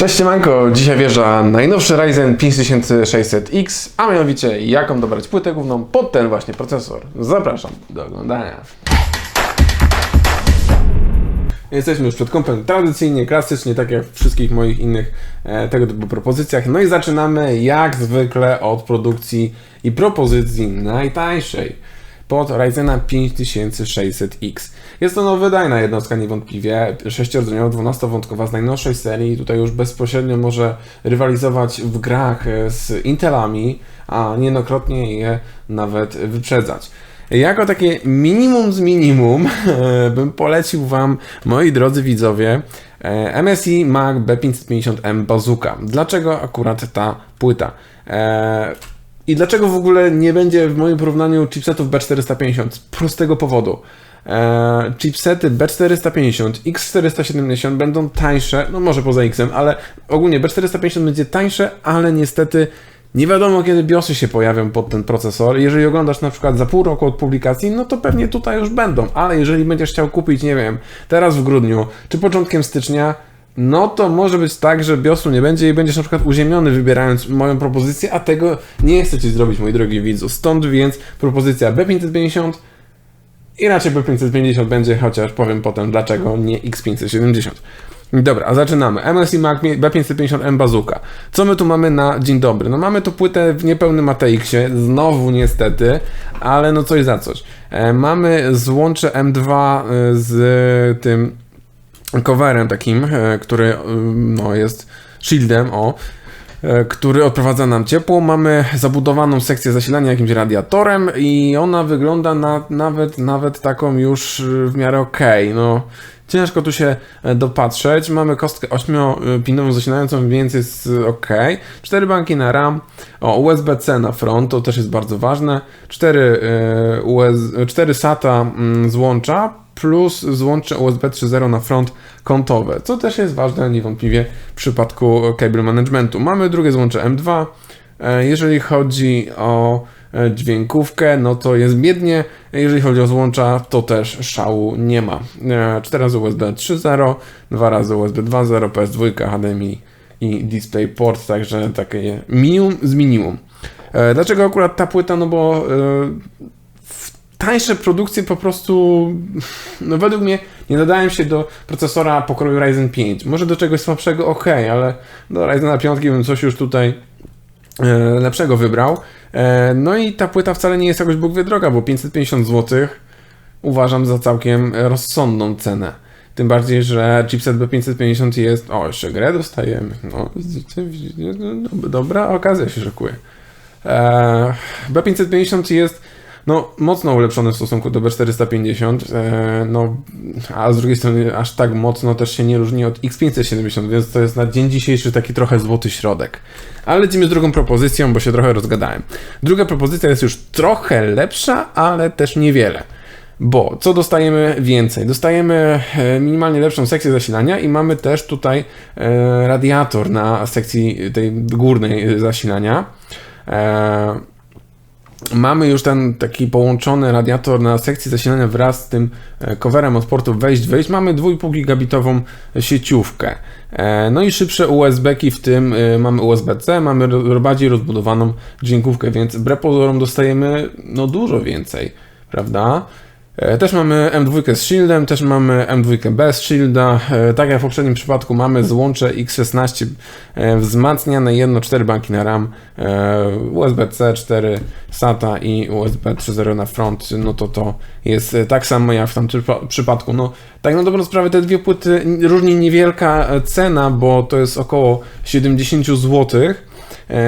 Cześć Siemanko, dzisiaj wjeżdża najnowszy Ryzen 5600X, a mianowicie jaką dobrać płytę główną pod ten właśnie procesor. Zapraszam do oglądania. Jesteśmy już przed kompem tradycyjnie, klasycznie, tak jak w wszystkich moich innych e, tego typu propozycjach. No i zaczynamy jak zwykle od produkcji i propozycji najtańszej pod Ryzena 5600X. Jest to wydajna jednostka niewątpliwie, 6-rdzeniowa, 12-wątkowa z najnowszej serii. Tutaj już bezpośrednio może rywalizować w grach e, z Intelami, a niejednokrotnie je nawet wyprzedzać. Jako takie minimum z minimum bym polecił Wam, moi drodzy widzowie, e, MSI Mac B550M Bazooka. Dlaczego akurat ta płyta? I dlaczego w ogóle nie będzie w moim porównaniu chipsetów B450? Z prostego powodu. E, chipsety B450, X470 będą tańsze, no może poza X-em, ale ogólnie B450 będzie tańsze, ale niestety nie wiadomo kiedy BIOSy się pojawią pod ten procesor. Jeżeli oglądasz na przykład za pół roku od publikacji, no to pewnie tutaj już będą, ale jeżeli będziesz chciał kupić, nie wiem, teraz w grudniu czy początkiem stycznia, no to może być tak, że BIOSu nie będzie i będziesz na przykład uziemiony wybierając moją propozycję, a tego nie chcę Ci zrobić, moi drogi widzu. Stąd więc propozycja B550 i raczej B550 będzie, chociaż powiem potem dlaczego nie X570. Dobra, zaczynamy. MSI Mac B550M Bazooka. Co my tu mamy na dzień dobry? No mamy tu płytę w niepełnym ATX-ie, znowu niestety, ale no coś za coś. E, mamy złącze M2 e, z tym coverem takim, e, który e, no, jest shieldem, o, e, który odprowadza nam ciepło. Mamy zabudowaną sekcję zasilania jakimś radiatorem i ona wygląda na nawet, nawet taką już w miarę ok. No, ciężko tu się dopatrzeć. Mamy kostkę 8-pinową zasilającą, więc jest ok. 4 banki na RAM, o, USB-C na front, to też jest bardzo ważne. 4, US, 4 SATA złącza, plus złącze USB 3.0 na front kątowe, co też jest ważne niewątpliwie w przypadku cable managementu. Mamy drugie złącze M2. E, jeżeli chodzi o e, dźwiękówkę, no to jest biednie. Jeżeli chodzi o złącza, to też szału nie ma. 4 e, razy USB 3.0, 2 razy USB 2.0, PS2, HDMI i DisplayPort, także takie minimum z minimum. Dlaczego akurat ta płyta? No bo tańsze produkcje po prostu, no według mnie, nie nadają się do procesora pokroju Ryzen 5. Może do czegoś słabszego, ok, ale do Ryzena 5 bym coś już tutaj e, lepszego wybrał. E, no i ta płyta wcale nie jest jakoś Bóg wie droga, bo 550 zł uważam za całkiem rozsądną cenę. Tym bardziej, że chipset B550 jest. O, jeszcze grę dostajemy. No, dobra okazja się szykuje. E, B550 jest no, mocno ulepszony w stosunku do B450, e, no, a z drugiej strony aż tak mocno też się nie różni od X570, więc to jest na dzień dzisiejszy taki trochę złoty środek. Ale lecimy z drugą propozycją, bo się trochę rozgadałem. Druga propozycja jest już trochę lepsza, ale też niewiele. Bo co dostajemy więcej? Dostajemy e, minimalnie lepszą sekcję zasilania i mamy też tutaj e, radiator na sekcji tej górnej zasilania. Mamy już ten taki połączony radiator na sekcji zasilania wraz z tym e, coverem od portu wejść-wyjść. Mamy 2,5 gigabitową sieciówkę. E, no i szybsze USB-ki, w tym e, mamy USB-C, mamy bardziej rozbudowaną dźwiękówkę, więc wbrew pozorom dostajemy no dużo więcej, prawda? E, też mamy M2 z shieldem, też mamy M2 bez shielda. E, tak jak w poprzednim przypadku mamy złącze X16 e, wzmacniane, jedno 4 banki na RAM, USB-C, 4 SATA i USB 3.0 na front, no to to jest tak samo jak w tamtym przypadku. No, tak na dobrą sprawę te dwie płyty różni niewielka cena, bo to jest około 70 złotych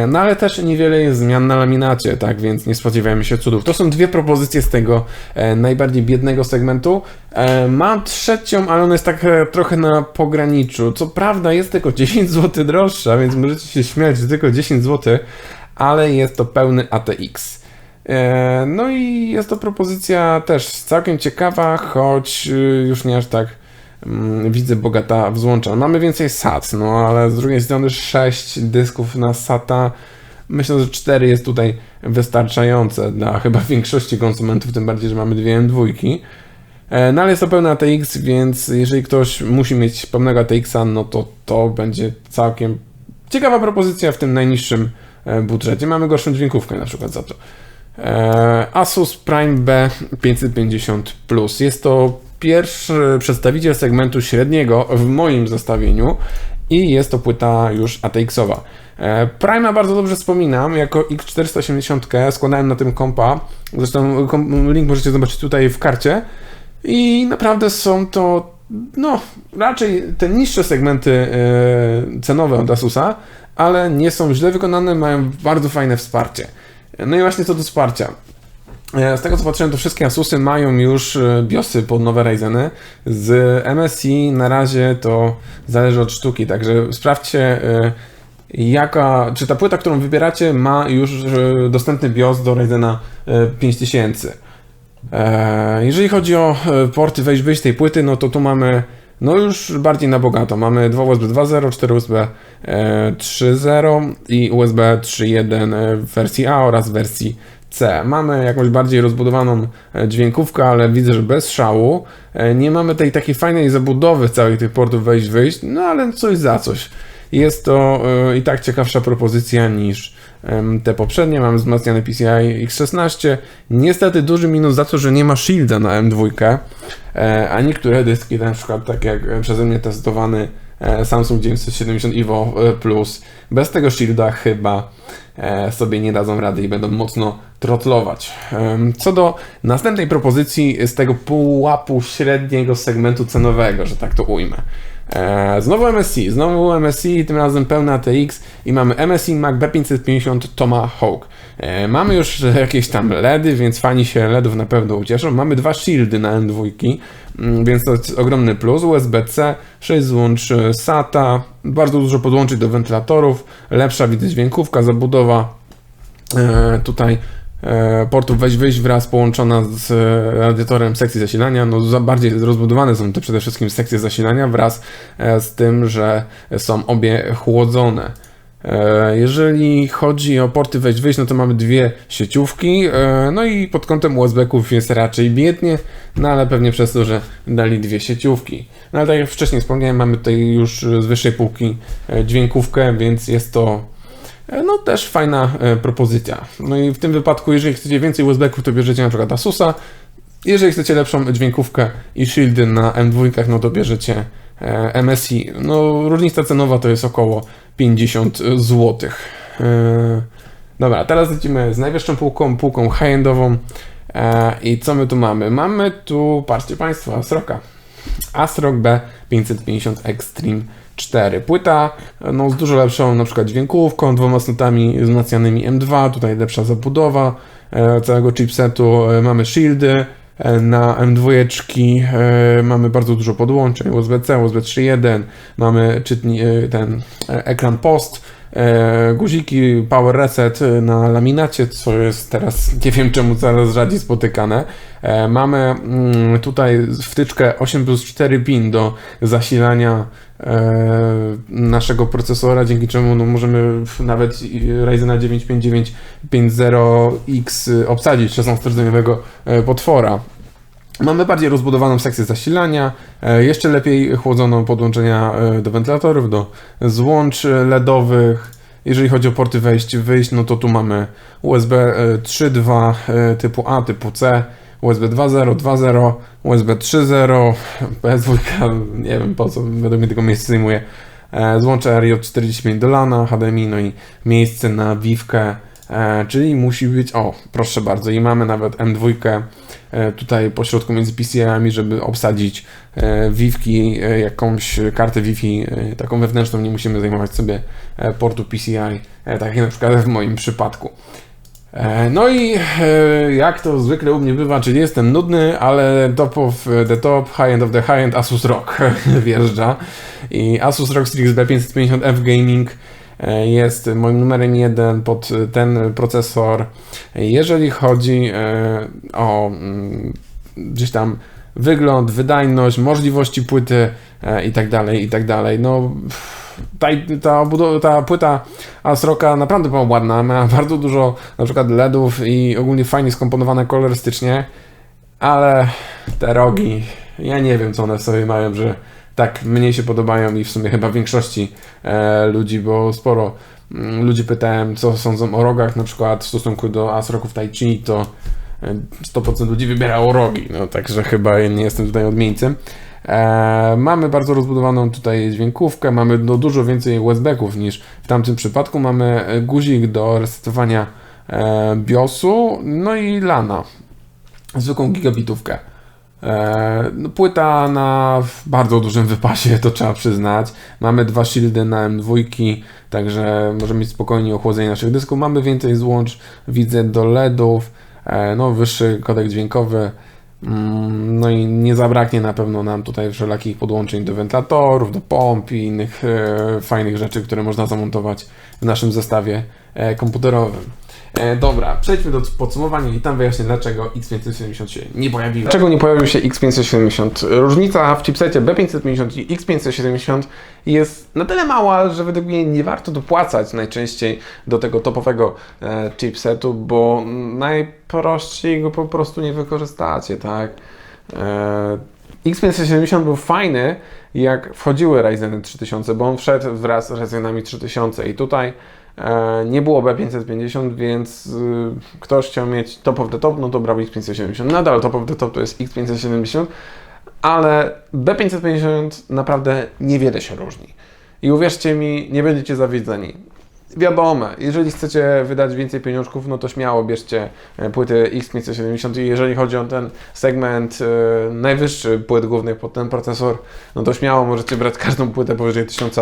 no ale też niewiele jest zmian na laminacie, tak więc nie spodziewajmy się cudów. To są dwie propozycje z tego e, najbardziej biednego segmentu. E, mam trzecią, ale ona jest tak trochę na pograniczu. Co prawda jest tylko 10 zł droższa, więc możecie się śmiać, że tylko 10 zł, ale jest to pełny ATX. No i jest to propozycja też całkiem ciekawa, choć y, już nie aż tak widzę bogata wzłącza. Mamy więcej SAT, no ale z drugiej strony 6 dysków na SATA. Myślę, że 4 jest tutaj wystarczające dla chyba większości konsumentów, tym bardziej, że mamy dwie M2. E, No ale jest to pełny ATX, więc jeżeli ktoś musi mieć pełnego ATX-a, no to to będzie całkiem ciekawa propozycja w tym najniższym e, budżecie. Mamy gorszą dźwiękówkę na przykład za to. E, Asus Prime B 550 Plus. Jest to pierwszy przedstawiciel segmentu średniego w moim zestawieniu i jest to płyta już ATX-owa. E, Prima bardzo dobrze wspominam, jako X480 składałem na tym kompa, zresztą link możecie zobaczyć tutaj w karcie i naprawdę są to, no, raczej te niższe segmenty e, cenowe od Asusa, ale nie są źle wykonane, mają bardzo fajne wsparcie. No i właśnie co do wsparcia. E, Z tego co patrzyłem, to wszystkie Asusy mają już e, BIOSy pod nowe Ryzeny. Z MSI na razie to zależy od sztuki, także sprawdźcie e, jaka, czy ta płyta, którą wybieracie ma już dostępny BIOS do Ryzena e, 5000. E, Jeżeli chodzi o porty wejść wyjść tej płyty, no to tu mamy no już bardziej na bogato. Mamy 2 USB 2.0, 4 USB e, 3.0 i USB 3.1 e, w wersji A oraz wersji C. Mamy jakąś bardziej rozbudowaną e, dźwiękówkę, ale widzę, że bez szału. E, Nie mamy tej takiej fajnej zabudowy całych tych portów wejść wyjść, no ale coś za coś. Jest to e, i tak ciekawsza propozycja niż te poprzednie. Mamy wzmacniany PCI X16. Niestety duży minus za to, że nie ma shielda na M2, e, a niektóre dyski, na przykład tak jak przeze mnie testowany Samsung 970 EVO Plus, bez tego shielda chyba sobie nie dadzą rady i będą mocno trotlować. Co do następnej propozycji z tego pułapu średniego segmentu cenowego, że tak to ujmę. E, Znowu MSI, znowu MSI, tym razem pełna TX i mamy MSI Mac B550 Tomahawk. E, Mamy już jakieś tam LEDy, więc fani się LEDów na pewno ucieszą. Mamy dwa shieldy na M2, mm, więc to jest ogromny plus. USB-C, 6 złącz e, SATA, bardzo dużo podłączyć do wentylatorów, lepsza dźwiękówka, zabudowa e, tutaj e, portów weź wyjść wraz połączona z e, radiatorem sekcji zasilania. No, za bardziej rozbudowane są te przede wszystkim sekcje zasilania wraz e, z tym, że są obie chłodzone. E, Jeżeli chodzi o porty wejść wyjść, no to mamy dwie sieciówki, e, no i pod kątem USB-ków jest raczej biednie, no ale pewnie przez to, że dali dwie sieciówki. No ale tak jak wcześniej wspomniałem, mamy tutaj już z wyższej półki e, dźwiękówkę, więc jest to E, No też fajna e, propozycja. No i w tym wypadku, jeżeli chcecie więcej USB-ków, to bierzecie na przykład Asusa. Jeżeli chcecie lepszą dźwiękówkę i shieldy na M2, no to bierzecie e, MSI. No różnica cenowa to jest około 50 zł. Dobra, teraz lecimy z najwyższą półką, półką high-endową. E, I co my tu mamy? Mamy tu, patrzcie Państwo, Asroka. ASRock B550 Extreme 4. Płyta no, z dużo lepszą na przykład dźwiękówką, dwoma slotami wzmacnianymi M2, tutaj lepsza zabudowa e, całego chipsetu, e, mamy shieldy e, na M2, e, mamy bardzo dużo podłączeń, USB-C, USB 3.1, mamy czytni, ten ekran post, guziki power reset na laminacie, co jest teraz, nie wiem czemu coraz rzadziej spotykane. Mamy mm, tutaj wtyczkę 8 plus 4 pin do zasilania naszego procesora, dzięki czemu no, możemy nawet Ryzena 95950X obsadzić 16-rdzeniowego e, potwora. Mamy bardziej rozbudowaną sekcję zasilania, e, jeszcze lepiej chłodzoną podłączenia e, do wentylatorów, do złącz e, LEDowych. Jeżeli chodzi o porty wejść, wyjść, no to tu mamy USB e, 3.2 e, typu A, typu C, USB 2.0, 2.0, USB 3.0, PS2, nie wiem po co, według mnie tylko miejsce zajmuje. E, Złącze RJ45 do LANa, HDMI, no i miejsce na Wiwkę, e, czyli musi być, o proszę bardzo, i mamy nawet M2 e, tutaj po środku między PCI-ami, żeby obsadzić Wiwki, jakąś kartę Wi-Fi, taką wewnętrzną, nie musimy zajmować sobie portu PCI, tak jak na przykład w moim przypadku. E, No i e, jak to zwykle u mnie bywa, czyli jestem nudny, ale top of the top, high end of the high end, Asus ROG wjeżdża. I Asus ROG Strix B550F Gaming e, jest moim numerem jeden pod ten procesor. Jeżeli chodzi o mm, gdzieś tam wygląd, wydajność, możliwości płyty e, i tak dalej, ta, ta, ta płyta Asroka naprawdę była ładna, ma bardzo dużo na przykład LEDów i ogólnie fajnie skomponowane kolorystycznie, ale te rogi, ja nie wiem co one sobie mają, że tak mnie się podobają i w sumie chyba większości e, ludzi, bo sporo mm, ludzi pytałem, co sądzą o rogach, na przykład w stosunku do asroków tai chi, to e, 100% ludzi wybierało rogi, no także chyba nie jestem tutaj odmieńcem. E, mamy bardzo rozbudowaną tutaj dźwiękówkę, mamy no, dużo więcej USB-ków niż w tamtym przypadku. Mamy e, guzik do resetowania e, BIOSu, no i LANa, zwykłą gigabitówkę. E, no, płyta na bardzo dużym wypasie, to trzeba przyznać. Mamy dwa shieldy na M2, także możemy mieć spokojnie ochłodzenie naszych dysków. Mamy więcej złącz, widzę do LEDów, e, no, wyższy kodek dźwiękowy. Mm, No i nie zabraknie na pewno nam tutaj wszelakich podłączeń do wentylatorów, do pomp i innych e, fajnych rzeczy, które można zamontować w naszym zestawie e, komputerowym. E, dobra, przejdźmy do podsumowania i tam wyjaśnię, dlaczego X570 się nie pojawiło. Dlaczego nie pojawił się X570? Różnica w chipsecie B550 i X570 jest na tyle mała, że według mnie nie warto dopłacać najczęściej do tego topowego e, chipsetu, bo najprościej go po prostu nie wykorzystacie, tak? E, X570 był fajny, jak wchodziły Ryzeny 3000, bo on wszedł wraz z Ryzenami 3000 i tutaj nie było B550, więc y, ktoś chciał mieć top of the top, no to brał X570. Nadal top of the top to jest X570, ale B550 naprawdę niewiele się różni. I uwierzcie mi, nie będziecie zawiedzeni. Wiadomo, jeżeli chcecie wydać więcej pieniążków, no to śmiało bierzcie e, płyty X570 i jeżeli chodzi o ten segment e, najwyższy płyt głównych pod ten procesor, no to śmiało możecie brać każdą płytę powyżej 1000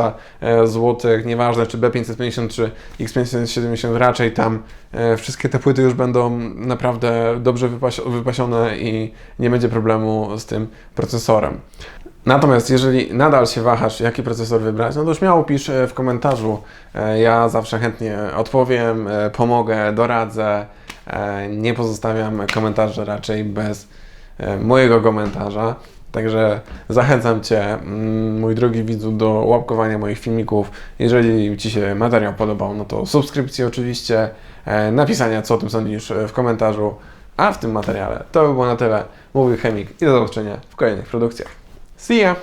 zł, nieważne czy B550 czy X570, raczej tam e, wszystkie te płyty już będą naprawdę dobrze wypasi- wypasione i nie będzie problemu z tym procesorem. Natomiast jeżeli nadal się wahasz, jaki procesor wybrać, no to śmiało pisz e, w komentarzu. E, Ja zawsze chętnie odpowiem, e, pomogę, doradzę. Nie pozostawiam komentarzy raczej bez mojego komentarza. Także zachęcam Cię, mm, mój drogi widzu, do łapkowania moich filmików. Jeżeli Ci się materiał podobał, no to subskrypcji oczywiście, napisania co o tym sądzisz w komentarzu. A w tym materiale to by było na tyle. Mówił Chemik i do zobaczenia w kolejnych produkcjach. See ya!